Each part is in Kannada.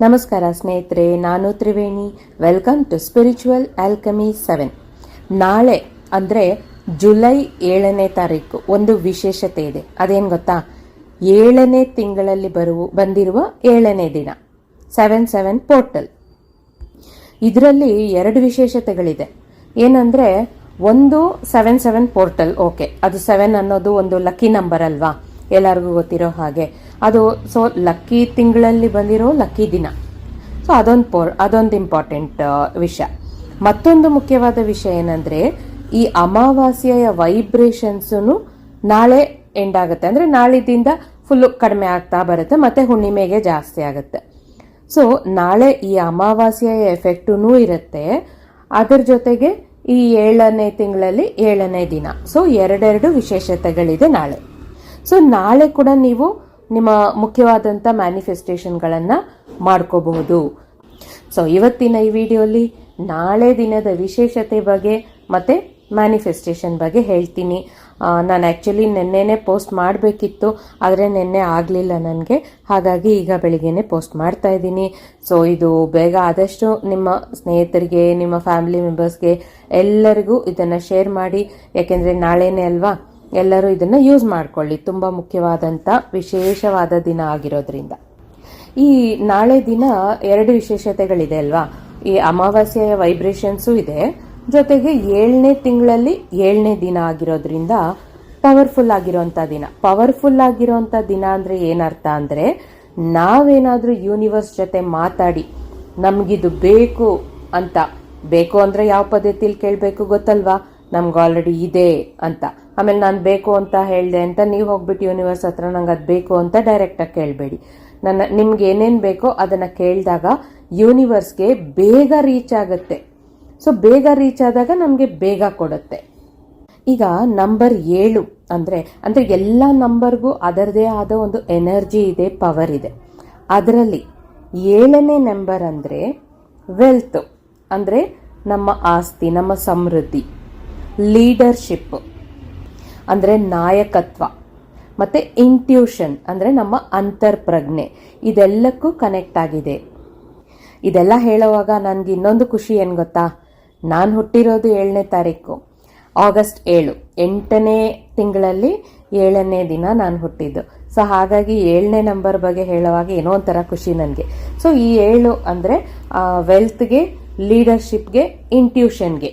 ನಮಸ್ಕಾರ ಸ್ನೇಹಿತರೆ, ನಾನು Triveni. Welcome to spiritual alchemy seven ನಾಳೆ, ಅಂದರೆ ಜುಲೈ ಏಳನೇ ತಾರೀಕು, ಒಂದು ವಿಶೇಷತೆ ಇದೆ. ಅದೇನು ಗೊತ್ತಾ? ಏಳನೇ ತಿಂಗಳಲ್ಲಿ ಬರುವ, ಬಂದಿರುವ ಏಳನೇ ದಿನ. ಸೆವೆನ್ ಸೆವೆನ್ ಪೋರ್ಟಲ್ ಇದರಲ್ಲಿ ಎರಡು ವಿಶೇಷತೆಗಳಿದೆ. ಏನಂದರೆ, ಒಂದು ಸೆವೆನ್ ಸೆವೆನ್ ಪೋರ್ಟಲ್ ಓಕೆ ಅದು ಸೆವೆನ್ ಅನ್ನೋದು ಒಂದು ಲಕ್ಕಿ ನಂಬರ್ ಅಲ್ವಾ? ಎಲ್ಲರಿಗೂ ಗೊತ್ತಿರೋ ಹಾಗೆ. ಅದು ಸೊ ಲಕ್ಕಿ ತಿಂಗಳಲ್ಲಿ ಬಂದಿರೋ ಲಕ್ಕಿ ದಿನ. ಸೊ ಅದೊಂದು ಪೋರ್ ಅದೊಂದು ಇಂಪಾರ್ಟೆಂಟ್ ವಿಷಯ. ಮತ್ತೊಂದು ಮುಖ್ಯವಾದ ವಿಷಯ ಏನಂದ್ರೆ, ಈ ಅಮಾವಾಸ್ಯೆಯ ವೈಬ್ರೇಷನ್ಸು ನಾಳೆ ಎಂಡ್ ಆಗುತ್ತೆ. ಅಂದ್ರೆ ನಾಳಿದಿಂದ ಫುಲ್ ಕಡಿಮೆ ಆಗ್ತಾ ಬರುತ್ತೆ, ಮತ್ತೆ ಹುಣ್ಣಿಮೆಗೆ ಜಾಸ್ತಿ ಆಗುತ್ತೆ. ಸೊ ನಾಳೆ ಈ ಅಮಾವಾಸ್ಯೆಯ ಎಫೆಕ್ಟೂ ಇರುತ್ತೆ. ಅದರ ಜೊತೆಗೆ ಈ ಏಳನೇ ತಿಂಗಳಲ್ಲಿ ಏಳನೇ ದಿನ. ಸೊ ಎರಡೆರಡು ವಿಶೇಷತೆಗಳಿದೆ ನಾಳೆ. ಸೊ ನಾಳೆ ಕೂಡ ನೀವು ನಿಮ್ಮ ಮುಖ್ಯವಾದಂಥ ಮ್ಯಾನಿಫೆಸ್ಟೇಷನ್ಗಳನ್ನು ಮಾಡ್ಕೋಬಹುದು. ಸೊ ಇವತ್ತಿನ ಈ ವಿಡಿಯೋಲಿ ನಾಳೆ ದಿನದ ವಿಶೇಷತೆ ಬಗ್ಗೆ ಮತ್ತು ಮ್ಯಾನಿಫೆಸ್ಟೇಷನ್ ಬಗ್ಗೆ ಹೇಳ್ತೀನಿ. ನಾನು ಆ್ಯಕ್ಚುಲಿ ನಿನ್ನೆನೆ ಪೋಸ್ಟ್ ಮಾಡಬೇಕಿತ್ತು, ಆದರೆ ನಿನ್ನೆ ಆಗಲಿಲ್ಲ ನನಗೆ. ಹಾಗಾಗಿ ಈಗ ಬೆಳಿಗ್ಗೆನೆ ಪೋಸ್ಟ್ ಮಾಡ್ತಾ ಇದ್ದೀನಿ. ಸೊ ಇದು ಬೇಗ ಆದಷ್ಟು ನಿಮ್ಮ ಸ್ನೇಹಿತರಿಗೆ, ನಿಮ್ಮ ಫ್ಯಾಮಿಲಿ ಮೆಂಬರ್ಸ್ಗೆ ಎಲ್ಲರಿಗೂ ಇದನ್ನು ಶೇರ್ ಮಾಡಿ. ಯಾಕೆಂದರೆ ನಾಳೆನೇ ಅಲ್ವಾ? ಎಲ್ಲರೂ ಇದನ್ನು ಯೂಸ್ ಮಾಡ್ಕೊಳ್ಳಿ. ತುಂಬ ಮುಖ್ಯವಾದಂಥ ವಿಶೇಷವಾದ ದಿನ ಆಗಿರೋದ್ರಿಂದ. ಈ ನಾಳೆ ದಿನ ಎರಡು ವಿಶೇಷತೆಗಳಿದೆ ಅಲ್ವಾ? ಈ ಅಮಾವಾಸ್ಯೆಯ ವೈಬ್ರೇಷನ್ಸು ಇದೆ. ಜೊತೆಗೆ ಏಳನೇ ತಿಂಗಳಲ್ಲಿ ಏಳನೇ ದಿನ ಆಗಿರೋದ್ರಿಂದ ಪವರ್ಫುಲ್ ಆಗಿರೋಂಥ ದಿನ. ಪವರ್ಫುಲ್ ಆಗಿರೋಂಥ ದಿನ ಅಂದ್ರೆ ಏನರ್ಥ ಅಂದ್ರೆ ನಾವೇನಾದರೂ ಯೂನಿವರ್ಸ್ ಜೊತೆ ಮಾತಾಡಿ ನಮಗಿದು ಬೇಕು ಅಂತ. ಬೇಕು ಅಂದ್ರೆ ಯಾವ ಪದ್ಧತಿಲಿ ಕೇಳಬೇಕು ಗೊತ್ತಲ್ವಾ? ನಮ್ಗೆ ಆಲ್ರೆಡಿ ಇದೆ ಅಂತ. ಆಮೇಲೆ ನಾನು ಬೇಕು ಅಂತ ಹೇಳಿದೆ ಅಂತ ನೀವು ಹೋಗ್ಬಿಟ್ಟು ಯೂನಿವರ್ಸ್ ಹತ್ರ ನಂಗೆ ಅದು ಬೇಕು ಅಂತ ಡೈರೆಕ್ಟಾಗಿ ಕೇಳಬೇಡಿ. ನನ್ನ, ನಿಮ್ಗೆ ಏನೇನು ಬೇಕೋ ಅದನ್ನು ಕೇಳಿದಾಗ ಯೂನಿವರ್ಸ್ಗೆ ಬೇಗ ರೀಚ್ ಆಗುತ್ತೆ. ಸೊ ಬೇಗ ರೀಚ್ ಆದಾಗ ನಮಗೆ ಬೇಗ ಕೊಡುತ್ತೆ. ಈಗ ನಂಬರ್ ಏಳು ಅಂದರೆ ಅಂದರೆ ಎಲ್ಲ ನಂಬರ್ಗೂ ಅದರದೇ ಆದ ಒಂದು ಎನರ್ಜಿ ಇದೆ ಪವರ್ ಇದೆ. ಅದರಲ್ಲಿ ಏಳನೇ ನಂಬರ್ ಅಂದರೆ ವೆಲ್ತ್ ಅಂದರೆ ನಮ್ಮ ಆಸ್ತಿ, ನಮ್ಮ ಸಮೃದ್ಧಿ. ಲೀಡರ್ಶಿಪ್. ಅಂದರೆ ನಾಯಕತ್ವ. ಮತ್ತು ಇಂಟ್ಯೂಷನ್, ಅಂದರೆ ನಮ್ಮ ಅಂತರ್ಪ್ರಜ್ಞೆ. ಇದೆಲ್ಲಕ್ಕೂ ಕನೆಕ್ಟ್ ಆಗಿದೆ. ಇದೆಲ್ಲ ಹೇಳುವಾಗ ನನಗೆ ಇನ್ನೊಂದು ಖುಷಿ ಏನು ಗೊತ್ತಾ? ನಾನು ಹುಟ್ಟಿರೋದು ಏಳನೇ ತಾರೀಕು, ಆಗಸ್ಟ್ ಏಳು. ಎಂಟನೇ ತಿಂಗಳಲ್ಲಿ ಏಳನೇ ದಿನ ನಾನು ಹುಟ್ಟಿದ್ದು. ಸೊ ಹಾಗಾಗಿ ಏಳನೇ ನಂಬರ್ ಬಗ್ಗೆ ಹೇಳುವಾಗ ಏನೋ ಒಂಥರ ಖುಷಿ ನನಗೆ. ಸೊ ಈ ಏಳು ಅಂದರೆ ವೆಲ್ತ್ಗೆ ಲೀಡರ್ಶಿಪ್ಗೆ ಇಂಟ್ಯೂಷನ್ಗೆ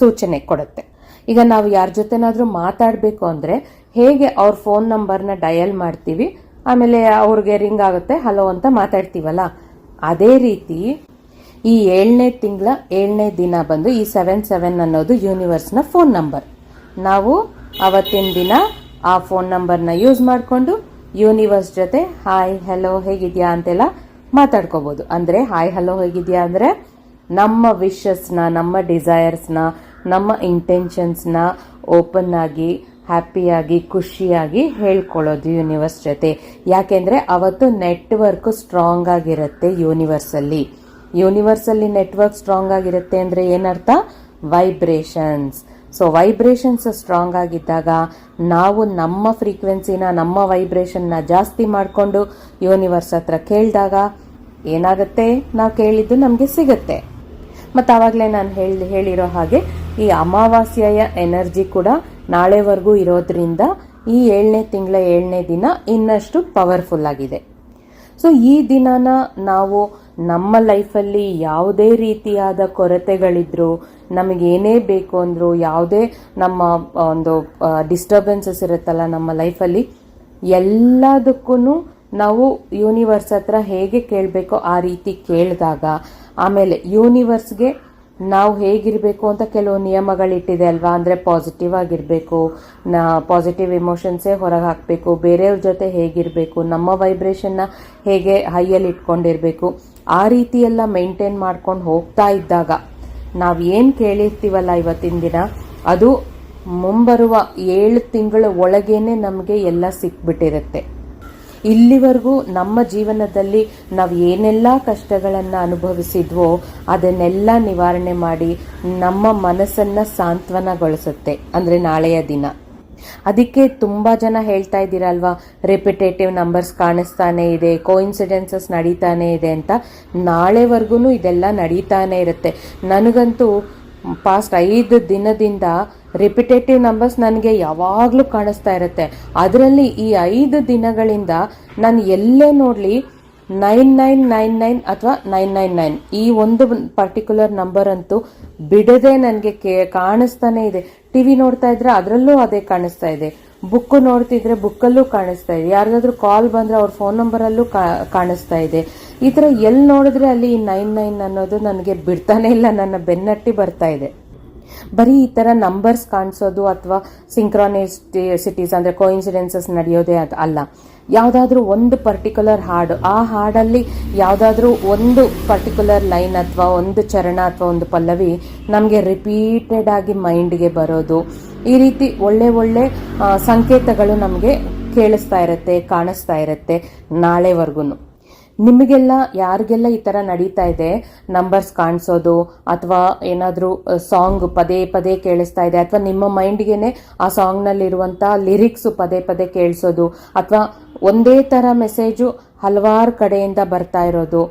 ಸೂಚನೆ ಕೊಡುತ್ತೆ. ಈಗ ನಾವು ಯಾರ ಜೊತೆನಾದರೂ ಮಾತಾಡಬೇಕು ಅಂದರೆ ಹೇಗೆ ಅವ್ರ ಫೋನ್ ನಂಬರ್ನ ಡಯಲ್ ಮಾಡ್ತೀವಿ, ಆಮೇಲೆ ಅವ್ರಿಗೆ ರಿಂಗ್ ಆಗುತ್ತೆ ಹಲೋ ಅಂತ ಮಾತಾಡ್ತೀವಲ್ಲ? ಅದೇ ರೀತಿ ಈ ಏಳನೇ ತಿಂಗಳ ಏಳನೇ ದಿನ ಬಂದು ಈ ಸೆವೆನ್ ಸೆವೆನ್ ಅನ್ನೋದು ಯೂನಿವರ್ಸ್ನ ಫೋನ್ ನಂಬರ್ ನಾವು ಅವತ್ತಿನ ದಿನ ಆ ಫೋನ್ ನಂಬರ್ನ ಯೂಸ್ ಮಾಡಿಕೊಂಡು ಯೂನಿವರ್ಸ್ ಜೊತೆ ಹಾಯ್ ಹಲೋ ಹೇಗಿದೆಯಾ? ಅಂತೆಲ್ಲ ಮಾತಾಡ್ಕೋಬೋದು. ಅಂದ್ರೆ ಹಾಯ್ ಹಲೋ ಹೇಗಿದೆಯಾ? ಅಂದ್ರೆ ನಮ್ಮ ವಿಶಸ್ನ ನಮ್ಮ ಡಿಸೈರ್ಸ್ನ ನಮ್ಮ ಇಂಟೆನ್ಷನ್ಸ್ನ ಓಪನ್ ಆಗಿ ಹ್ಯಾಪಿಯಾಗಿ ಖುಷಿಯಾಗಿ ಹೇಳ್ಕೊಳ್ಳೋದು ಯೂನಿವರ್ಸ್ ಜೊತೆ. ಯಾಕೆಂದ್ರೆ ಅವತ್ತು ನೆಟ್ವರ್ಕ್ ಸ್ಟ್ರಾಂಗ್ ಆಗಿರುತ್ತೆ ಯೂನಿವರ್ಸಲ್ಲಿ ಯೂನಿವರ್ಸಲ್ಲಿ ನೆಟ್ವರ್ಕ್ ಸ್ಟ್ರಾಂಗ್ ಆಗಿರುತ್ತೆ ಅಂದ್ರೆ ಏನರ್ಥ? ವೈಬ್ರೇಷನ್ಸ್ ಸೊ ವೈಬ್ರೇಷನ್ಸ್ ಸ್ಟ್ರಾಂಗ್ ಆಗಿದ್ದಾಗ ನಾವು ನಮ್ಮ ಫ್ರೀಕ್ವೆನ್ಸಿನ ನಮ್ಮ ವೈಬ್ರೇಷನ್ನ ಜಾಸ್ತಿ ಮಾಡಿಕೊಂಡು ಯೂನಿವರ್ಸ್ ಹತ್ರ ಕೇಳಿದಾಗ ಏನಾಗುತ್ತೆ? ನಾವು ಕೇಳಿದ್ದು ನಮಗೆ ಸಿಗುತ್ತೆ. ಮತ್ತು ಆವಾಗಲೇ ನಾನು ಹೇಳಿ, ಹೇಳಿರೋ ಹಾಗೆ ಈ ಅಮಾವಾಸ್ಯೆಯ ಎನರ್ಜಿ ಕೂಡ ನಾಳೆವರೆಗೂ ಇರೋದ್ರಿಂದ ಈ ಏಳನೇ ತಿಂಗಳ ಏಳನೇ ದಿನ ಇನ್ನಷ್ಟು ಪವರ್ಫುಲ್ ಆಗಿದೆ. ಸೊ ಈ ದಿನನ ನಾವು ನಮ್ಮ ಲೈಫಲ್ಲಿ ಯಾವುದೇ ರೀತಿಯಾದ ಕೊರತೆಗಳಿದ್ರು, ನಮಗೇನೇ ಬೇಕು ಅಂದರೂ, ಯಾವುದೇ ನಮ್ಮ ಒಂದು ಡಿಸ್ಟರ್ಬೆನ್ಸಸ್ ಇರುತ್ತಲ್ಲ ನಮ್ಮ ಲೈಫಲ್ಲಿ ಎಲ್ಲದಕ್ಕೂ ನಾವು ಯೂನಿವರ್ಸ್ ಹತ್ರ ಹೇಗೆ ಕೇಳಬೇಕೋ ಆ ರೀತಿ ಕೇಳಿದಾಗ ಆಮೇಲೆ ಯೂನಿವರ್ಸ್ಗೆ ನಾವು ಹೇಗಿರಬೇಕು ಅಂತ ಕೆಲವು ನಿಯಮಗಳಿಟ್ಟಿದೆ ಅಲ್ವಾ? ಅಂದರೆ ಪಾಸಿಟಿವ್ ಆಗಿರಬೇಕು, ನಾ ಪಾಸಿಟಿವ್ ಇಮೋಷನ್ಸೇ ಹೊರಗೆ ಹಾಕಬೇಕು, ಬೇರೆಯವ್ರ ಜೊತೆ ಹೇಗಿರಬೇಕು, ನಮ್ಮ ವೈಬ್ರೇಷನ್ನ ಹೇಗೆ ಹೈಯಲ್ಲಿ ಇಟ್ಕೊಂಡಿರಬೇಕು, ಆ ರೀತಿ ಎಲ್ಲ ಮೇಂಟೈನ್ ಮಾಡ್ಕೊಂಡು ಹೋಗ್ತಾ ಇದ್ದಾಗ ನಾವು ಏನು ಕೇಳಿರ್ತೀವಲ್ಲ ಇವತ್ತಿನ ದಿನ? ಅದು ಮುಂಬರುವ ಏಳು ತಿಂಗಳ ಒಳಗೇನೆ ನಮಗೆ ಎಲ್ಲ ಸಿಕ್ಬಿಟ್ಟಿರುತ್ತೆ. ಇಲ್ಲಿವರೆಗೂ ನಮ್ಮ ಜೀವನದಲ್ಲಿ ನಾವು ಏನೆಲ್ಲ ಕಷ್ಟಗಳನ್ನು ಅನುಭವಿಸಿದ್ವೋ ಅದನ್ನೆಲ್ಲ ನಿವಾರಣೆ ಮಾಡಿ ನಮ್ಮ ಮನಸ್ಸನ್ನ ಸಾಂತ್ವನಗೊಳಿಸುತ್ತೆ. ಅಂದರೆ ನಾಳೆಯ ದಿನ. ಅದಕ್ಕೆ ತುಂಬ ಜನ ಹೇಳ್ತಾ ಇದ್ದೀರಲ್ವಾ ರೆಪಿಟೇಟಿವ್ ನಂಬರ್ಸ್ ಕಾಣಿಸ್ತಾನೆ ಇದೆ ಕೋಇನ್ಸಿಡೆನ್ಸಸ್ ನಡೀತಾನೆ ಇದೆ ಅಂತ. ನಾಳೆವರೆಗೂ ಇದೆಲ್ಲ ನಡೀತಾನೆ ಇರುತ್ತೆ. ನನಗಂತೂ ಪಾಸ್ಟ್ ಐದು ದಿನದಿಂದ ರಿಪಿಟೇಟಿವ್ ನಂಬರ್ಸ್ ನನಗೆ ಯಾವಾಗಲೂ ಕಾಣಿಸ್ತಾ ಇರುತ್ತೆ. ಅದರಲ್ಲಿ ಈ ಐದು ದಿನಗಳಿಂದ ನಾನು ಎಲ್ಲೇ ನೋಡಲಿ ನೈನ್ ನೈನ್ ನೈನ್ ನೈನ್ ಅಥವಾ ನೈನ್ ನೈನ್ ನೈನ್ ಈ ಒಂದು ಪರ್ಟಿಕ್ಯುಲರ್ ನಂಬರ್ ಅಂತೂ ಬಿಡದೆ ನನಗೆ ಕೇ ಕಾಣಿಸ್ತಾನೆ ಇದೆ. ಟಿ ವಿ ನೋಡ್ತಾ ಇದ್ರೆ ಅದರಲ್ಲೂ ಅದೇ ಕಾಣಿಸ್ತಾ ಇದೆ. ಬುಕ್ ನೋಡ್ತಿದ್ರೆ ಬುಕ್ಕಲ್ಲೂ ಕಾಣಿಸ್ತಾ ಇದೆ. ಯಾರಿಗಾದ್ರೂ ಕಾಲ್ ಬಂದ್ರೆ ಅವ್ರ ಫೋನ್ ನಂಬರಲ್ಲೂ ಕಾಣಿಸ್ತಾ ಇದೆ. ಈ ಥರ ಎಲ್ಲಿ ನೋಡಿದ್ರೆ ಅಲ್ಲಿ ನೈನ್ ನೈನ್ ಅನ್ನೋದು ನನಗೆ ಬಿಡ್ತಾನೆ ಇಲ್ಲ, ನನ್ನ ಬೆನ್ನಟ್ಟಿ ಬರ್ತಾ ಇದೆ. ಬರೀ ಈ ಥರ ನಂಬರ್ಸ್ ಕಾಣಿಸೋದು ಅಥವಾ ಸಿಂಕ್ರಾನಿಸಿಟೀಸ್ ಅಂದರೆ ಕೋಇನ್ಸಿಡೆನ್ಸಸ್ ನಡೆಯೋದೇ ಅದು ಅಲ್ಲ. ಯಾವುದಾದ್ರೂ ಒಂದು ಪರ್ಟಿಕ್ಯುಲರ್ ಹಾಡು, ಆ ಹಾಡಲ್ಲಿ ಯಾವುದಾದ್ರೂ ಒಂದು ಪರ್ಟಿಕ್ಯುಲರ್ ಲೈನ್ ಅಥವಾ ಒಂದು ಚರಣ ಅಥವಾ ಒಂದು ಪಲ್ಲವಿ ನಮಗೆ ರಿಪೀಟೆಡ್ ಆಗಿ ಮೈಂಡ್ಗೆ ಬರೋದು. ಈ ರೀತಿ ಒಳ್ಳೆ ಒಳ್ಳೆ ಸಂಕೇತಗಳು ನಮಗೆ ಕೇಳಿಸ್ತಾ ಇರುತ್ತೆ, ಕಾಣಿಸ್ತಾ ಇರುತ್ತೆ ನಾಳೆವರೆಗೂ ನಿಮಗೆಲ್ಲ, ಯಾರಿಗೆಲ್ಲ ಈ ಥರ ನಡೀತಾ ಇದೆ ನಂಬರ್ಸ್ ಕಾಣಿಸೋದು, ಅಥವಾ ಏನಾದರೂ ಸಾಂಗ್ ಪದೇ ಪದೇ ಕೇಳಿಸ್ತಾ ಇದೆ, ಅಥವಾ ನಿಮ್ಮ ಮೈಂಡ್ಗೆನೆ ಆ ಸಾಂಗ್ನಲ್ಲಿರುವಂಥ ಲಿರಿಕ್ಸು ಪದೇ ಪದೇ ಕೇಳಿಸೋದು, ಅಥವಾ ಒಂದೇ ಥರ ಮೆಸೇಜು ಹಲವಾರು ಕಡೆಯಿಂದ ಬರ್ತಾ ಇರೋದು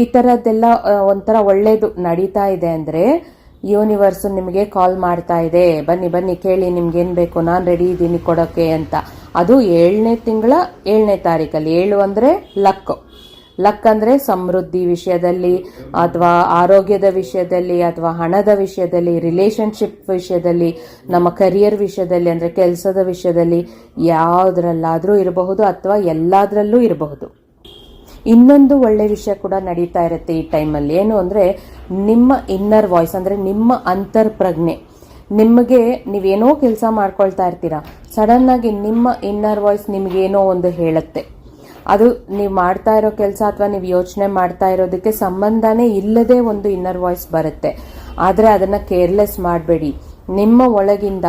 ಈ ಥರದ್ದೆಲ್ಲ ಒಂಥರ ಒಳ್ಳೇದು ನಡೀತಾ ಇದೆ ಅಂದರೆ ಯೂನಿವರ್ಸು ನಿಮಗೆ ಕಾಲ್ ಮಾಡ್ತಾ ಇದೆ. ಬನ್ನಿ ಬನ್ನಿ, ಕೇಳಿ ನಿಮ್ಗೆ ಏನು ಬೇಕು. ನಾನು ರೆಡಿ ಇದ್ದೀನಿ ಕೊಡೋಕ್ಕೆ ಅಂತ. ಅದು ಏಳನೇ ತಿಂಗಳ ಏಳನೇ ತಾರೀಕಲ್ಲಿ. ಏಳು ಅಂದರೆ ಲಕ್. ಲಕ್ ಅಂದರೆ ಸಮೃದ್ಧಿ ವಿಷಯದಲ್ಲಿ ಅಥವಾ ಆರೋಗ್ಯದ ವಿಷಯದಲ್ಲಿ ಅಥವಾ ಹಣದ ವಿಷಯದಲ್ಲಿ ರಿಲೇಶನ್ಶಿಪ್ ವಿಷಯದಲ್ಲಿ, ನಮ್ಮ ಕರಿಯರ್ ವಿಷಯದಲ್ಲಿ ಅಂದರೆ ಕೆಲಸದ ವಿಷಯದಲ್ಲಿ ಯಾವುದ್ರಲ್ಲಾದರೂ ಇರಬಹುದು ಅಥವಾ ಎಲ್ಲದರಲ್ಲೂ ಇರಬಹುದು. ಇನ್ನೊಂದು ಒಳ್ಳೆ ವಿಷಯ ಕೂಡ ನಡೀತಾ ಇರುತ್ತೆ ಈ ಟೈಮಲ್ಲಿ ಏನು ಅಂದರೆ ನಿಮ್ಮ ಇನ್ನರ್ ವಾಯ್ಸ್ ಅಂದರೆ ನಿಮ್ಮ ಅಂತರ್ಪ್ರಜ್ಞೆ. ನಿಮಗೆ ನೀವೇನೋ ಕೆಲಸ ಮಾಡ್ಕೊಳ್ತಾ ಇರ್ತೀರಾ ಸಡನ್ ಆಗಿ ನಿಮ್ಮ ಇನ್ನರ್ ವಾಯ್ಸ್ ನಿಮಗೇನೋ ಒಂದು ಹೇಳುತ್ತೆ. ಅದು ನೀವು ಮಾಡ್ತಾ ಇರೋ ಕೆಲಸ ಅಥವಾ ನೀವು ಯೋಚನೆ ಮಾಡ್ತಾ ಇರೋದಕ್ಕೆ ಸಂಬಂಧನೇ ಇಲ್ಲದೆ ಒಂದು ಇನ್ನರ್ ವಾಯ್ಸ್ ಬರುತ್ತೆ. ಆದರೆ ಅದನ್ನು ಕೇರ್ಲೆಸ್ ಮಾಡಬೇಡಿ. ನಿಮ್ಮ ಒಳಗಿಂದ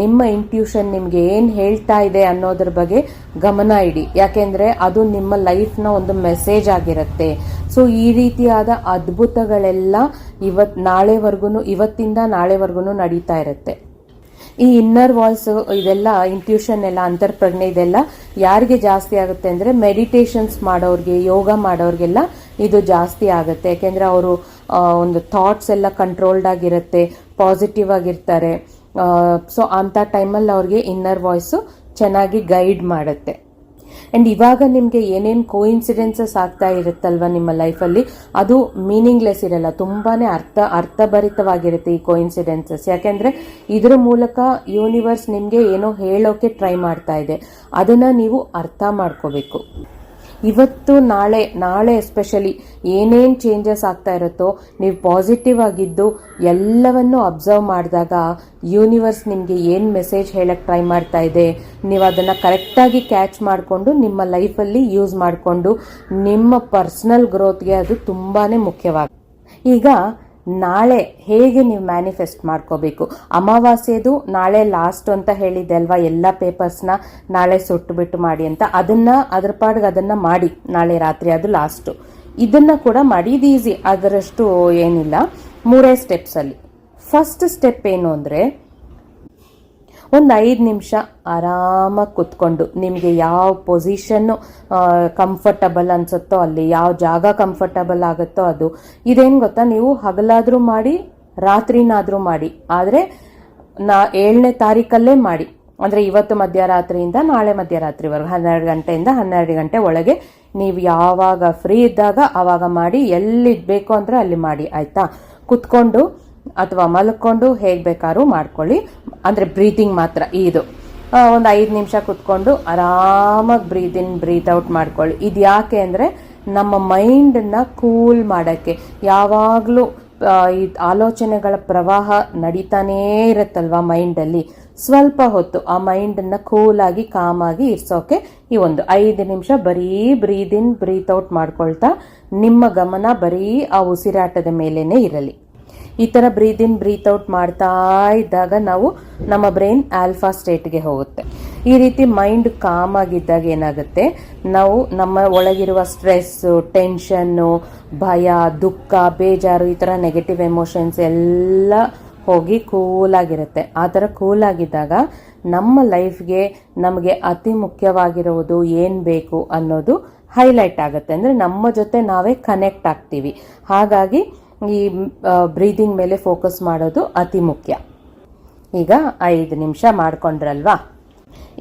ನಿಮ್ಮ ಇಂಟ್ಯೂಷನ್ ನಿಮ್ಗೆ ಏನ್ ಹೇಳ್ತಾ ಇದೆ ಅನ್ನೋದ್ರ ಬಗ್ಗೆ ಗಮನ ಇಡಿ. ಯಾಕೆಂದ್ರೆ ಅದು ನಿಮ್ಮ ಲೈಫ್ನ ಒಂದು ಮೆಸೇಜ್ ಆಗಿರುತ್ತೆ. ಸೊ ಈ ರೀತಿಯಾದ ಅದ್ಭುತಗಳೆಲ್ಲ ಇವತ್ ನಾಳೆವರೆಗೂ ಇವತ್ತಿಂದ ನಾಳೆವರೆಗೂ ನಡೀತಾ ಇರುತ್ತೆ. ಈ ಇನ್ನರ್ ವಾಯ್ಸ್ ಇದೆಲ್ಲ ಇಂಟ್ಯೂಷನ್ ಎಲ್ಲ, ಅಂತರ್ಪ್ರಜ್ಞೆ ಇದೆಲ್ಲ ಯಾರಿಗೆ ಜಾಸ್ತಿ ಆಗುತ್ತೆ ಅಂದ್ರೆ ಮೆಡಿಟೇಷನ್ಸ್ ಮಾಡೋರ್ಗೆ, ಯೋಗ ಮಾಡೋರ್ಗೆಲ್ಲ ಇದು ಜಾಸ್ತಿ ಆಗುತ್ತೆ. ಯಾಕೆಂದ್ರೆ ಅವರು ಒಂದು ಥಾಟ್ಸ್ ಎಲ್ಲ ಕಂಟ್ರೋಲ್ಡ್ ಆಗಿರುತ್ತೆ. ಪಾಸಿಟಿವ್ ಆಗಿರ್ತಾರೆ. ಸೊ ಅಂಥ ಟೈಮಲ್ಲಿ ಅವ್ರಿಗೆ ಇನ್ನರ್ ವಾಯ್ಸು ಚೆನ್ನಾಗಿ ಗೈಡ್ ಮಾಡುತ್ತೆ. ಆ್ಯಂಡ್ ಇವಾಗ ನಿಮಗೆ ಏನೇನು ಕೋಇನ್ಸಿಡೆನ್ಸಸ್ ಆಗ್ತಾ ಇರುತ್ತಲ್ವ ನಿಮ್ಮ ಲೈಫಲ್ಲಿ ಅದು ಮೀನಿಂಗ್ಲೆಸ್ ಇರಲ್ಲ. ತುಂಬಾ ಅರ್ಥ, ಅರ್ಥಭರಿತವಾಗಿರುತ್ತೆ ಈ ಕೋಇನ್ಸಿಡೆನ್ಸಸ್ ಯಾಕೆಂದರೆ ಇದರ ಮೂಲಕ ಯೂನಿವರ್ಸ್ ನಿಮಗೆ ಏನೋ ಹೇಳೋಕೆ ಟ್ರೈ ಮಾಡ್ತಾ ಇದೆ. ಅದನ್ನು ನೀವು ಅರ್ಥ ಮಾಡ್ಕೋಬೇಕು. ಇವತ್ತು ನಾಳೆ ನಾಳೆ ಎಸ್ಪೆಷಲಿ ಏನೇನು ಚೇಂಜಸ್ ಆಗ್ತಾ ಇರುತ್ತೋ, ನೀವು ಪಾಸಿಟಿವ್ ಆಗಿದ್ದು ಎಲ್ಲವನ್ನು ಅಬ್ಸರ್ವ್ ಮಾಡಿದಾಗ ಯೂನಿವರ್ಸ್ ನಿಮಗೆ ಏನು ಮೆಸೇಜ್ ಹೇಳಕ್ಕೆ ಟ್ರೈ ಮಾಡ್ತಾ ಇದೆ, ನೀವು ಅದನ್ನು ಕರೆಕ್ಟಾಗಿ ಕ್ಯಾಚ್ ಮಾಡಿಕೊಂಡು ನಿಮ್ಮ ಲೈಫಲ್ಲಿ ಯೂಸ್ ಮಾಡಿಕೊಂಡು ನಿಮ್ಮ ಪರ್ಸ್ನಲ್ ಗ್ರೋತ್ಗೆ ಅದು ತುಂಬಾ ಮುಖ್ಯವಾಗುತ್ತೆ ಈಗ ನಾಳೆ ಹೇಗೆ ನೀವು ಮ್ಯಾನಿಫೆಸ್ಟ್ ಮಾಡ್ಕೋಬೇಕು? ಅಮಾವಾಸ್ಯೆದು ನಾಳೆ ಲಾಸ್ಟ್ ಅಂತ ಹೇಳಿದ್ದೆ ಅಲ್ವಾ? ಎಲ್ಲ ಪೇಪರ್ಸ್ನ ನಾಳೆ ಸುಟ್ಟುಬಿಟ್ಟು ಮಾಡಿ ಅಂತ. ಅದನ್ನ, ಅದ್ರ ಪಾಡ್ಗೆ ಅದನ್ನ ಮಾಡಿ. ನಾಳೆ ರಾತ್ರಿ ಅದು ಲಾಸ್ಟು ಇದನ್ನ ಕೂಡ ಮಾಡಿ, ಇದು ಈಸಿ ಅದರಷ್ಟು ಏನಿಲ್ಲ. ಮೂರೇ ಸ್ಟೆಪ್ಸಲ್ಲಿ ಫಸ್ಟ್ ಸ್ಟೆಪ್ ಏನು ಅಂದರೆ ಒಂದು ಐದು ನಿಮಿಷ ಆರಾಮಾಗಿ ಕುತ್ಕೊಂಡು ನಿಮಗೆ ಯಾವ ಪೊಸಿಷನ್ನು ಕಂಫರ್ಟಬಲ್ ಅನಿಸುತ್ತೋ ಅಲ್ಲಿ ಯಾವ ಜಾಗ ಕಂಫರ್ಟಬಲ್ ಆಗುತ್ತೋ ಅದು. ಇದೇನು ಗೊತ್ತಾ? ನೀವು ಹಗಲಾದರೂ ಮಾಡಿ, ರಾತ್ರಿನಾದರೂ ಮಾಡಿ. ಆದರೆ ನಾ ಏಳನೇ ತಾರೀಕಲ್ಲೇ ಮಾಡಿ. ಅಂದರೆ ಇವತ್ತು ಮಧ್ಯರಾತ್ರಿಯಿಂದ ನಾಳೆ ಮಧ್ಯರಾತ್ರಿವರೆಗೆ, ಹನ್ನೆರಡು ಗಂಟೆಯಿಂದ ಹನ್ನೆರಡು ಗಂಟೆ ಒಳಗೆ ನೀವು ಯಾವಾಗ ಫ್ರೀ ಇದ್ದಾಗ ಆವಾಗ ಮಾಡಿ ಎಲ್ಲಿ ಬೇಕು ಅಂದರೆ ಅಲ್ಲಿ ಮಾಡಿ, ಆಯಿತಾ? ಕುತ್ಕೊಂಡು ಅಥವಾ ಮಲ್ಕೊಂಡು ಹೇಗೆ ಬೇಕಾದ್ರೂ ಮಾಡ್ಕೊಳ್ಳಿ. ಅಂದರೆ ಬ್ರೀತಿಂಗ್ ಮಾತ್ರ ಇದು. ಒಂದು ಐದು ನಿಮಿಷ ಕುತ್ಕೊಂಡು ಆರಾಮಾಗಿ ಬ್ರೀತ್ ಇನ್ ಬ್ರೀತ್ ಔಟ್ ಮಾಡ್ಕೊಳ್ಳಿ. ಇದು ಯಾಕೆ ಅಂದರೆ ನಮ್ಮ ಮೈಂಡನ್ನ ಕೂಲ್ ಮಾಡೋಕ್ಕೆ. ಯಾವಾಗಲೂ ಈ ಆಲೋಚನೆಗಳ ಪ್ರವಾಹ ನಡೀತಾನೇ ಇರುತ್ತಲ್ವಾ ಮೈಂಡಲ್ಲಿ ಸ್ವಲ್ಪ ಹೊತ್ತು ಆ ಮೈಂಡನ್ನು ಕೂಲಾಗಿ ಕಾಮಾಗಿ ಇರ್ಸೋಕೆ ಈ ಒಂದು ಐದು ನಿಮಿಷ ಬರೀ ಬ್ರೀದ್ ಇನ್ ಬ್ರೀತ್ ಔಟ್ ಮಾಡ್ಕೊಳ್ತಾ ನಿಮ್ಮ ಗಮನ ಬರೀ ಆ ಉಸಿರಾಟದ ಮೇಲೇನೆ ಇರಲಿ. ಈ ಥರ ಬ್ರೀತ್ ಇನ್ ಬ್ರೀತ್ ಔಟ್ ಮಾಡ್ತಾ ಇದ್ದಾಗ ನಾವು ನಮ್ಮ ಬ್ರೈನ್ ಆಲ್ಫಾ ಸ್ಟೇಟ್ಗೆ ಹೋಗುತ್ತೆ. ಈ ರೀತಿ ಮೈಂಡ್ ಕಾಮ್ ಆಗಿದ್ದಾಗ ಏನಾಗುತ್ತೆ? ನಾವು ನಮ್ಮ ಒಳಗಿರುವ ಸ್ಟ್ರೆಸ್ಸು ಟೆನ್ಷನ್ನು ಭಯ, ದುಃಖ, ಬೇಜಾರು, ಈ ಥರ ನೆಗೆಟಿವ್ ಎಮೋಷನ್ಸ್ ಎಲ್ಲ ಹೋಗಿ ಕೂಲಾಗಿರುತ್ತೆ ಆ ಥರ ಕೂಲಾಗಿದ್ದಾಗ ನಮ್ಮ ಲೈಫ್ಗೆ ನಮಗೆ ಅತಿ ಮುಖ್ಯವಾಗಿರುವುದು ಏನು ಬೇಕು ಅನ್ನೋದು ಹೈಲೈಟ್ ಆಗುತ್ತೆ. ಅಂದರೆ ನಮ್ಮ ಜೊತೆ ನಾವೇ ಕನೆಕ್ಟ್ ಆಗ್ತೀವಿ. ಹಾಗಾಗಿ ಈ ಬ್ರೀದಿಂಗ್ ಮೇಲೆ ಫೋಕಸ್ ಮಾಡೋದು ಅತಿ ಮುಖ್ಯ. ಈಗ ಐದು ನಿಮಿಷ ಮಾಡ್ಕೊಂಡ್ರಲ್ವಾ?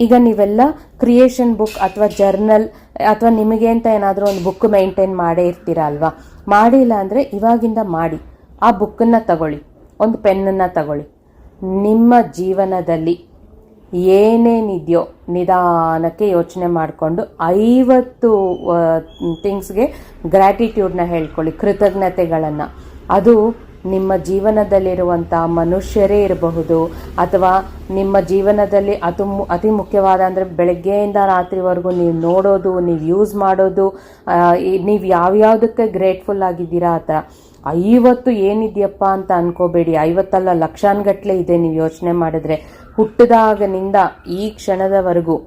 ಈಗ ನೀವೆಲ್ಲ ಕ್ರಿಯೇಷನ್ ಬುಕ್ ಅಥವಾ ಜರ್ನಲ್ ಅಥವಾ ನಿಮಗೆ ಅಂತ ಏನಾದರೂ ಒಂದು ಬುಕ್ ಮೇಂಟೈನ್ ಮಾಡೇ ಇರ್ತೀರಾ ಅಲ್ವಾ ಮಾಡಿಲ್ಲ ಅಂದರೆ ಇವಾಗಿಂದ ಮಾಡಿ. ಆ ಬುಕ್ಕನ್ನು ತಗೊಳ್ಳಿ. ಒಂದು ಪೆನ್ನನ್ನು ತಗೊಳ್ಳಿ. ನಿಮ್ಮ ಜೀವನದಲ್ಲಿ ಏನೇನಿದೆಯೋ ನಿಧಾನಕ್ಕೆ ಯೋಚನೆ ಮಾಡಿಕೊಂಡು ಐವತ್ತು ಥಿಂಗ್ಸ್ಗೆ ಗ್ರ್ಯಾಟಿಟ್ಯೂಡ್ನ ಹೇಳ್ಕೊಳ್ಳಿ, ಕೃತಜ್ಞತೆಗಳನ್ನು. ಅದು ನಿಮ್ಮ ಜೀವನದಲ್ಲಿರುವಂಥ ಮನುಷ್ಯರೇ ಇರಬಹುದು ಅಥವಾ ನಿಮ್ಮ ಜೀವನದಲ್ಲಿ ಅತು ಅತಿ ಮುಖ್ಯವಾದ ಅಂದರೆ ಬೆಳಗ್ಗೆಯಿಂದ ರಾತ್ರಿವರೆಗೂ ನೀವು ನೋಡೋದು, ನೀವು ಯೂಸ್ ಮಾಡೋದು ನೀವು ಯಾವ್ಯಾವುದಕ್ಕೆ ಗ್ರೇಟ್ಫುಲ್ ಆಗಿದ್ದೀರಾ ಆ ಥರ ಐವತ್ತು ಏನಿದೆಯಪ್ಪ ಅಂತ ಅನ್ಕೋಬೇಡಿ. ಐವತ್ತಲ್ಲ ಲಕ್ಷಾನ್ಗಟ್ಲೆ ಇದೆ ನೀವು ಯೋಚನೆ ಮಾಡಿದ್ರೆ. ಹುಟ್ಟಿದಾಗನಿಂದ ಈ ಕ್ಷಣದವರೆಗೂ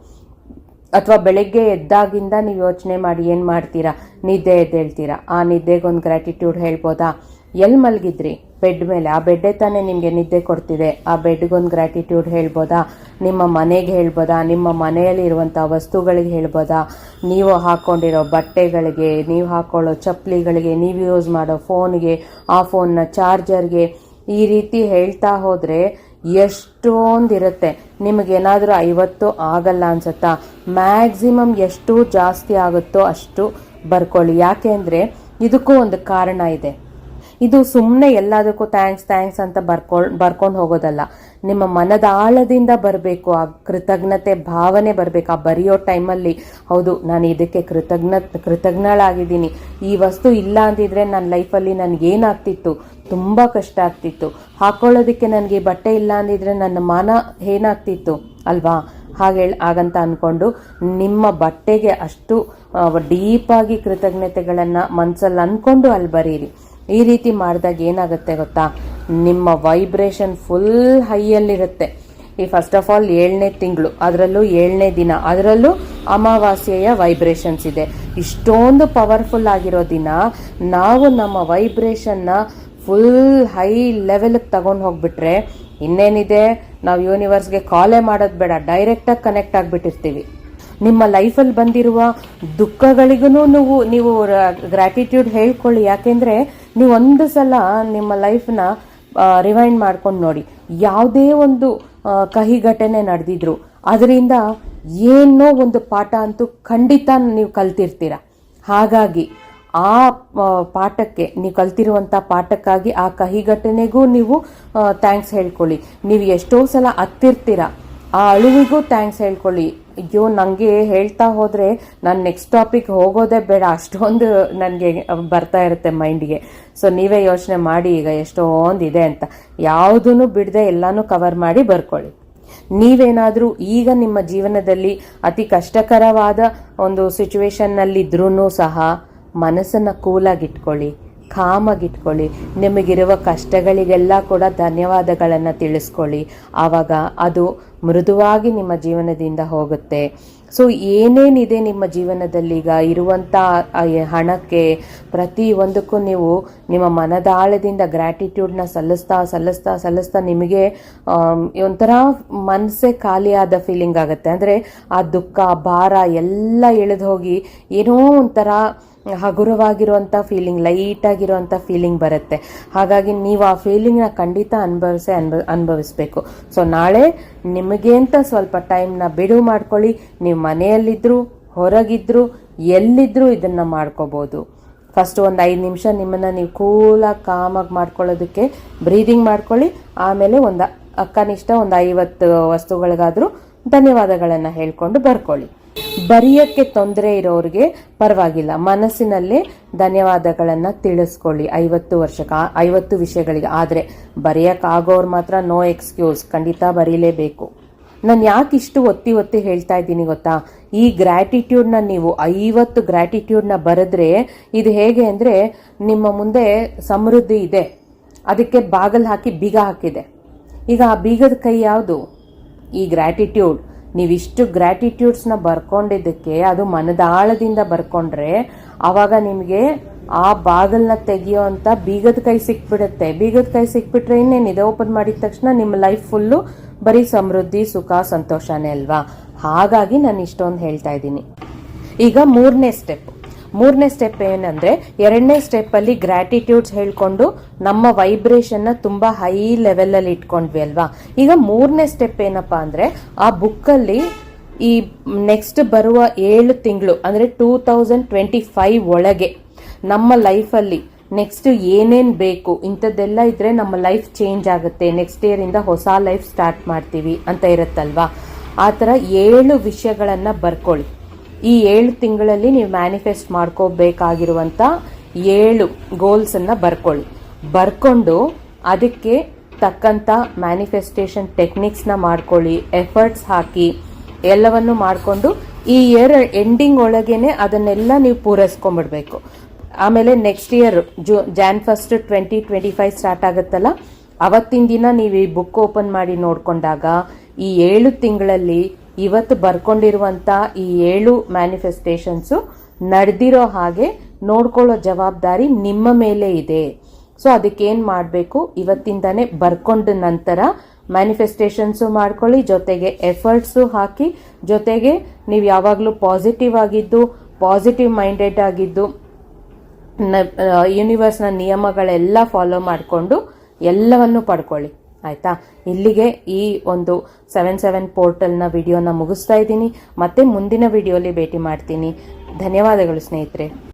ಅಥವಾ ಬೆಳಗ್ಗೆ ಎದ್ದಾಗಿಂದ ನೀವು ಯೋಚನೆ ಮಾಡಿ ಏನು ಮಾಡ್ತೀರಾ? ನಿದ್ದೆ ಎದ್ದೇಳ್ತೀರಾ? ಆ ನಿದ್ದೆಗೊಂದು ಗ್ರ್ಯಾಟಿಟ್ಯೂಡ್ ಹೇಳ್ಬೋದಾ? ಎಲ್ಲಿ ಮಲಗಿದ್ರಿ? ಬೆಡ್ ಮೇಲೆ. ಆ ಬೆಡ್ಡೇ ತಾನೇ ನಿಮಗೆ ನಿದ್ದೆ ಕೊಡ್ತಿದೆ. ಆ ಬೆಡ್ಗೊಂದು ಗ್ರ್ಯಾಟಿಟ್ಯೂಡ್ ಹೇಳ್ಬೋದಾ? ನಿಮ್ಮ ಮನೆಗೆ ಹೇಳ್ಬೋದಾ? ನಿಮ್ಮ ಮನೆಯಲ್ಲಿ ಇರುವಂಥ ವಸ್ತುಗಳಿಗೆ ಹೇಳ್ಬೋದಾ? ನೀವು ಹಾಕ್ಕೊಂಡಿರೋ ಬಟ್ಟೆಗಳಿಗೆ, ನೀವು ಹಾಕ್ಕೊಳ್ಳೋ ಚಪ್ಪಲಿಗಳಿಗೆ, ನೀವು ಯೂಸ್ ಮಾಡೋ ಫೋನ್ಗೆ, ಆ ಫೋನ್ನ ಚಾರ್ಜರ್ಗೆ ಈ ರೀತಿ ಹೇಳ್ತಾ ಹೋದರೆ ಎಷ್ಟೊಂದಿರುತ್ತೆ ನಿಮಗೇನಾದರೂ ಐವತ್ತು ಆಗಲ್ಲ ಅನ್ಸುತ್ತಾ? ಮ್ಯಾಕ್ಸಿಮಮ್ ಎಷ್ಟು ಜಾಸ್ತಿ ಆಗುತ್ತೋ ಅಷ್ಟು ಬರ್ಕೊಳ್ಳಿ. ಯಾಕೆ ಅಂದರೆ ಇದಕ್ಕೂ ಒಂದು ಕಾರಣ ಇದೆ. ಇದು ಸುಮ್ಮನೆ ಎಲ್ಲದಕ್ಕೂ ಥ್ಯಾಂಕ್ಸ್ ಥ್ಯಾಂಕ್ಸ್ ಅಂತ ಬರ್ಕೊಂಡು ಬರ್ಕೊಂಡು ಹೋಗೋದಲ್ಲ. ನಿಮ್ಮ ಮನದ ಆಳದಿಂದ ಬರಬೇಕು, ಆ ಕೃತಜ್ಞತೆ ಭಾವನೆ ಬರಬೇಕು. ಆ ಬರೆಯೋ ಟೈಮಲ್ಲಿ ಹೌದು, ನಾನು ಇದಕ್ಕೆ ಕೃತಜ್ಞ, ಕೃತಜ್ಞಳಾಗಿದ್ದೀನಿ. ಈ ವಸ್ತು ಇಲ್ಲ ಅಂದಿದ್ರೆ ನನ್ನ ಲೈಫಲ್ಲಿ ನನಗೇನಾಗ್ತಿತ್ತು ತುಂಬ ಕಷ್ಟ ಆಗ್ತಿತ್ತು. ಹಾಕೊಳ್ಳೋದಕ್ಕೆ ನನಗೆ ಬಟ್ಟೆ ಇಲ್ಲ ಅಂದಿದ್ರೆ ನನ್ನ ಮಾನ ಏನಾಗ್ತಿತ್ತು? ಅಲ್ವಾ? ಹಾಗೆ ಹಾಗಂತ ಅಂದ್ಕೊಂಡು ನಿಮ್ಮ ಬಟ್ಟೆಗೆ ಅಷ್ಟು ಡೀಪಾಗಿ ಕೃತಜ್ಞತೆಗಳನ್ನು ಮನಸ್ಸಲ್ಲಿ ಅಂದ್ಕೊಂಡು ಅಲ್ಲಿ ಬರೀರಿ. ಈ ರೀತಿ ಮಾಡಿದಾಗ ಏನಾಗುತ್ತೆ ಗೊತ್ತಾ? ನಿಮ್ಮ ವೈಬ್ರೇಷನ್ ಫುಲ್ ಹೈಯಲ್ಲಿರುತ್ತೆ ಈ ಫಸ್ಟ್ ಆಫ್ ಆಲ್ ಏಳನೇ ತಿಂಗಳು, ಅದರಲ್ಲೂ ಏಳನೇ ದಿನ, ಅದರಲ್ಲೂ ಅಮಾವಾಸ್ಯೆಯ ವೈಬ್ರೇಷನ್ಸ್ ಇದೆ. ಇಷ್ಟೊಂದು ಪವರ್ಫುಲ್ ಆಗಿರೋ ದಿನ ನಾವು ನಮ್ಮ ವೈಬ್ರೇಷನ್ನ ಫುಲ್ ಹೈ ಲೆವೆಲ್ಗೆ ತಗೊಂಡು ಹೋಗ್ಬಿಟ್ರೆ ಇನ್ನೇನಿದೆ? ನಾವು ಯೂನಿವರ್ಸ್ಗೆ ಕಾಲೇ ಮಾಡೋದು ಬೇಡ ಡೈರೆಕ್ಟಾಗಿ ಕನೆಕ್ಟ್ ಆಗಿಬಿಟ್ಟಿರ್ತೀವಿ. ನಿಮ್ಮ ಲೈಫಲ್ಲಿ ಬಂದಿರುವ ದುಃಖಗಳಿಗೂ ನೀವು ನೀವು ಗ್ರ್ಯಾಟಿಟ್ಯೂಡ್ ಹೇಳ್ಕೊಳ್ಳಿ. ಯಾಕೆಂದರೆ ನೀವು ಒಂದು ಸಲ ನಿಮ್ಮ ಲೈಫ್ನ ರಿವೈಂಡ್ ಮಾಡ್ಕೊಂಡು ನೋಡಿ. ಯಾವುದೇ ಒಂದು ಕಹಿ ಘಟನೆ ನಡೆದಿದ್ರು. ಅದರಿಂದ ಏನೋ ಒಂದು ಪಾಠ ಅಂತೂ ಖಂಡಿತ ನೀವು ಕಲ್ತಿರ್ತೀರ. ಹಾಗಾಗಿ ಆ ಪಾಠಕ್ಕೆ, ನೀವು ಕಲ್ತಿರುವಂಥ ಪಾಠಕ್ಕಾಗಿ ಆ ಕಹಿ ಘಟನೆಗೂ ನೀವು ಥ್ಯಾಂಕ್ಸ್ ಹೇಳ್ಕೊಳ್ಳಿ. ನೀವು ಎಷ್ಟೋ ಸಲ ಹತ್ತಿರ್ತೀರ. ಆ ಅಳುವಿಗೂ ಥ್ಯಾಂಕ್ಸ್ ಹೇಳ್ಕೊಳ್ಳಿ. ಅಯ್ಯೋ ನನಗೆ ಹೇಳ್ತಾ ಹೋದರೆ ನಾನು ನೆಕ್ಸ್ಟ್ ಟಾಪಿಕ್ ಹೋಗೋದೇ ಬೇಡ. ಅಷ್ಟೊಂದು ನನಗೆ ಬರ್ತಾ ಇರುತ್ತೆ ಮೈಂಡಿಗೆ ಸೊ ನೀವೇ ಯೋಚನೆ ಮಾಡಿ, ಈಗ ಎಷ್ಟೊಂದು ಇದೆ ಅಂತ. ಯಾವುದೂ ಬಿಡದೆ ಎಲ್ಲನೂ ಕವರ್ ಮಾಡಿ ಬರ್ಕೊಳ್ಳಿ. ನೀವೇನಾದರೂ ಈಗ ನಿಮ್ಮ ಜೀವನದಲ್ಲಿ ಅತಿ ಕಷ್ಟಕರವಾದ ಒಂದು ಸಿಚುವೇಶನ್ನಲ್ಲಿದ್ರೂ ಸಹ ಮನಸ್ಸನ್ನು ಕೂಲಾಗಿಟ್ಕೊಳ್ಳಿ, ಕಾಮಾಗಿಟ್ಕೊಳ್ಳಿ. ನಿಮಗಿರುವ ಕಷ್ಟಗಳಿಗೆಲ್ಲ ಕೂಡ ಧನ್ಯವಾದಗಳನ್ನು ತಿಳಿಸ್ಕೊಳ್ಳಿ. ಆವಾಗ ಅದು ಮೃದುವಾಗಿ ನಿಮ್ಮ ಜೀವನದಿಂದ ಹೋಗುತ್ತೆ. ಸೊ ಏನೇನಿದೆ ನಿಮ್ಮ ಜೀವನದಲ್ಲಿ ಈಗ ಇರುವಂಥ ಹಣಕ್ಕೆ ಪ್ರತಿ ಒಂದಕ್ಕೂ ನೀವು ನಿಮ್ಮ ಮನದಾಳದಿಂದ ಗ್ರ್ಯಾಟಿಟ್ಯೂಡ್ನ ಸಲ್ಲಿಸ್ತಾ ಸಲ್ಲಿಸ್ತಾ ಸಲ್ಲಿಸ್ತಾ ನಿಮಗೆ ಒಂಥರ ಮನಸ್ಸೇ ಖಾಲಿಯಾದ ಫೀಲಿಂಗ್ ಆಗುತ್ತೆ. ಅಂದರೆ ಆ ದುಃಖ, ಭಾರ ಎಲ್ಲ ಇಳಿದು ಹೋಗಿ ಏನೋ ಒಂಥರ ಹಗುರವಾಗಿರುವಂಥ ಫೀಲಿಂಗ್ ಲೈಟಾಗಿರುವಂಥ ಫೀಲಿಂಗ್ ಬರುತ್ತೆ. ಹಾಗಾಗಿ ನೀವು ಆ ಫೀಲಿಂಗ್ನ ಖಂಡಿತ ಅನುಭವಿಸೇ, ಅನ್ಭ, ಅನುಭವಿಸ್ಬೇಕು. ಸೊ ನಾಳೆ ನಿಮಗೆ ಅಂತ ಸ್ವಲ್ಪ ಟೈಮ್ನ ಬಿಡುವು ಮಾಡ್ಕೊಳ್ಳಿ. ನೀವು ಮನೆಯಲ್ಲಿದ್ದರೂ ಹೊರಗಿದ್ರು ಎಲ್ಲಿದ್ದರೂ ಇದನ್ನು ಮಾಡ್ಕೋಬೋದು. ಫಸ್ಟ್ ಒಂದು ಐದು ನಿಮಿಷ ನಿಮ್ಮನ್ನು ನೀವು ಕೂಲಾಗಿ ಕಾಮಾಗಿ ಮಾಡ್ಕೊಳ್ಳೋದಕ್ಕೆ ಬ್ರೀದಿಂಗ್ ಮಾಡ್ಕೊಳ್ಳಿ. ಆಮೇಲೆ ಒಂದು ಅಕ್ಕನಿಷ್ಠ ಒಂದು ಐವತ್ತು ವಸ್ತುಗಳಿಗಾದರೂ ಧನ್ಯವಾದಗಳನ್ನು ಹೇಳ್ಕೊಂಡು ಬರ್ಕೊಳ್ಳಿ. ಬರೆಯೋಕ್ಕೆ ತೊಂದರೆ ಇರೋರಿಗೆ ಪರವಾಗಿಲ್ಲ. ಮನಸ್ಸಿನಲ್ಲೇ ಧನ್ಯವಾದಗಳನ್ನು ತಿಳಿಸ್ಕೊಳ್ಳಿ. ಐವತ್ತು ವರ್ಷಕ್ಕೆ, ಐವತ್ತು ವಿಷಯಗಳಿಗೆ. ಆದರೆ ಬರೆಯೋಕ್ಕಾಗೋರು ಮಾತ್ರ ನೋ ಎಕ್ಸ್ಕ್ಯೂಸ್ ಖಂಡಿತ ಬರೀಲೇಬೇಕು. ನಾನು ಯಾಕೆ ಇಷ್ಟು ಒತ್ತಿ ಒತ್ತಿ ಹೇಳ್ತಾ ಇದ್ದೀನಿ ಗೊತ್ತಾ? ಈ ಗ್ರ್ಯಾಟಿಟ್ಯೂಡ್ನ ನೀವು, ಐವತ್ತು ಗ್ರ್ಯಾಟಿಟ್ಯೂಡ್ನ ಬರೆದ್ರೆ ಇದು ಹೇಗೆ ಅಂದರೆ ನಿಮ್ಮ ಮುಂದೆ ಸಮೃದ್ಧಿ ಇದೆ. ಅದಕ್ಕೆ ಬಾಗಲ್ ಹಾಕಿ ಬೀಗ ಹಾಕಿದೆ. ಈಗ ಆ ಬೀಗದ ಕೈ ಯಾವುದು? ಈ ಗ್ರ್ಯಾಟಿಟ್ಯೂಡ್ ನೀವಿಷ್ಟು ಗ್ರ್ಯಾಟಿಟ್ಯೂಡ್ಸ್ನ ಬರ್ಕೊಂಡಿದ್ದಕ್ಕೆ, ಅದು ಮನದಾಳದಿಂದ ಬರ್ಕೊಂಡ್ರೆ ಆವಾಗ ನಿಮಗೆ ಆ ಬಾಗಿಲನ್ನ ತೆಗಿಯೋ ಅಂತ ಬೀಗದ ಕೈ ಸಿಕ್ಬಿಡುತ್ತೆ. ಬೀಗದ ಕೈ ಸಿಕ್ಬಿಟ್ರೆ ಇನ್ನೇನಿದೆ ಓಪನ್ ಮಾಡಿದ ತಕ್ಷಣ ನಿಮ್ಮ ಲೈಫ್ ಫುಲ್ಲು ಬರೀ ಸಮೃದ್ಧಿ, ಸುಖ, ಸಂತೋಷನೇ ಅಲ್ವಾ? ಹಾಗಾಗಿ ನಾನು ಇಷ್ಟೊಂದು ಹೇಳ್ತಾ ಇದ್ದೀನಿ. ಈಗ ಮೂರನೇ ಸ್ಟೆಪ್ ಮೂರನೇ ಸ್ಟೆಪ್ ಏನಂದ್ರೆ ಎರಡನೇ ಸ್ಟೆಪ್ ಅಲ್ಲಿ ಗ್ರಾಟಿಟ್ಯೂಡ್ಸ್ ಹೇಳ್ಕೊಂಡು ನಮ್ಮ ವೈಬ್ರೇಷನ್ನ ತುಂಬಾ ಹೈ ಲೆವೆಲ್ ಅಲ್ಲಿ ಇಟ್ಕೊಂಡ್ವಿ ಅಲ್ವಾ? ಈಗ ಮೂರನೇ ಸ್ಟೆಪ್ ಏನಪ್ಪಾ ಅಂದ್ರೆ ಆ ಬುಕ್ ಅಲ್ಲಿ ಈ ನೆಕ್ಸ್ಟ್ ಬರುವ ಏಳು ತಿಂಗಳು, ಅಂದ್ರೆ ಟೂ ತೌಸಂಡ್ ಟ್ವೆಂಟಿ ಫೈವ್ ಒಳಗೆ ನಮ್ಮ ಲೈಫಲ್ಲಿ ನೆಕ್ಸ್ಟ್ ಏನೇನ್ ಬೇಕು, ಇಂಥದ್ದೆಲ್ಲ ಇದ್ರೆ ನಮ್ಮ ಲೈಫ್ ಚೇಂಜ್ ಆಗುತ್ತೆ. ನೆಕ್ಸ್ಟ್ ಇಯರ್ ಇಂದ ಹೊಸ ಲೈಫ್ ಸ್ಟಾರ್ಟ್ ಮಾಡ್ತೀವಿ ಅಂತ ಇರುತ್ತಲ್ವಾ? ಆ ಥರ ಏಳು ವಿಷಯಗಳನ್ನ ಬರ್ಕೊಳ್ಳಿ. ಈ ಏಳು ತಿಂಗಳಲ್ಲಿ ನೀವು ಮ್ಯಾನಿಫೆಸ್ಟ್ ಮಾಡ್ಕೋಬೇಕಾಗಿರುವಂತ ಏಳು ಗೋಲ್ಸ್ ಅನ್ನ ಬರ್ಕೊಳ್ಳಿ. ಬರ್ಕೊಂಡು ಅದಕ್ಕೆ ತಕ್ಕಂತ ಮ್ಯಾನಿಫೆಸ್ಟೇಷನ್ ಟೆಕ್ನಿಕ್ಸ್ನ ಮಾಡ್ಕೊಳ್ಳಿ ಎಫರ್ಟ್ಸ್ ಹಾಕಿ, ಎಲ್ಲವನ್ನು ಮಾಡಿಕೊಂಡು ಈ ಇಯರ್ ಎಂಡಿಂಗ್ ಒಳಗೇನೆ ಅದನ್ನೆಲ್ಲ ನೀವು ಪೂರೈಸ್ಕೊಂಡ್ಬಿಡ್ಬೇಕು. ಆಮೇಲೆ ನೆಕ್ಸ್ಟ್ ಇಯರ್ ಜೂ John first twenty twenty five start ಆಗುತ್ತಲ್ಲ, ಅವತ್ತಿನ ದಿನ ನೀವು ಈ ಬುಕ್ ಓಪನ್ ಮಾಡಿ ನೋಡಿಕೊಂಡಾಗ ಈ ಏಳು ತಿಂಗಳಲ್ಲಿ ಇವತ್ತು ಬರ್ಕೊಂಡಿರುವಂತ ಈ ಏಳು ಮ್ಯಾನಿಫೆಸ್ಟೇಷನ್ಸು ನಡೆದಿರೋ ಹಾಗೆ ನೋಡ್ಕೊಳ್ಳೋ ಜವಾಬ್ದಾರಿ ನಿಮ್ಮ ಮೇಲೆ ಇದೆ. ಸೊ ಅದಕ್ಕೇನು ಮಾಡಬೇಕು? ಇವತ್ತಿಂದನೇ ಬರ್ಕೊಂಡ ನಂತರ ಮ್ಯಾನಿಫೆಸ್ಟೇಷನ್ಸು ಮಾಡ್ಕೊಳ್ಳಿ, ಜೊತೆಗೆ ಎಫರ್ಟ್ಸು ಹಾಕಿ, ಜೊತೆಗೆ ನೀವು ಯಾವಾಗಲೂ ಪಾಸಿಟಿವ್ ಆಗಿದ್ದು ಪಾಸಿಟಿವ್ ಮೈಂಡೆಡ್ ಆಗಿದ್ದು ಯೂನಿವರ್ಸ್ನ ನಿಯಮಗಳೆಲ್ಲ ಫಾಲೋ ಮಾಡಿಕೊಂಡು ಎಲ್ಲವನ್ನು ಪಡ್ಕೊಳ್ಳಿ. ಆಯ್ತಾ? ಇಲ್ಲಿಗೆ ಈ ಒಂದು ಸೆವೆನ್ ಸೆವೆನ್ ಪೋರ್ಟಲ್ನ ವಿಡಿಯೋನ ಮುಗಿಸ್ತಾ ಇದ್ದೀನಿ. ಮತ್ತೆ ಮುಂದಿನ ವಿಡಿಯೋಲಿ ಭೇಟಿ ಮಾಡ್ತೀನಿ. ಧನ್ಯವಾದಗಳು ಸ್ನೇಹಿತರೆ.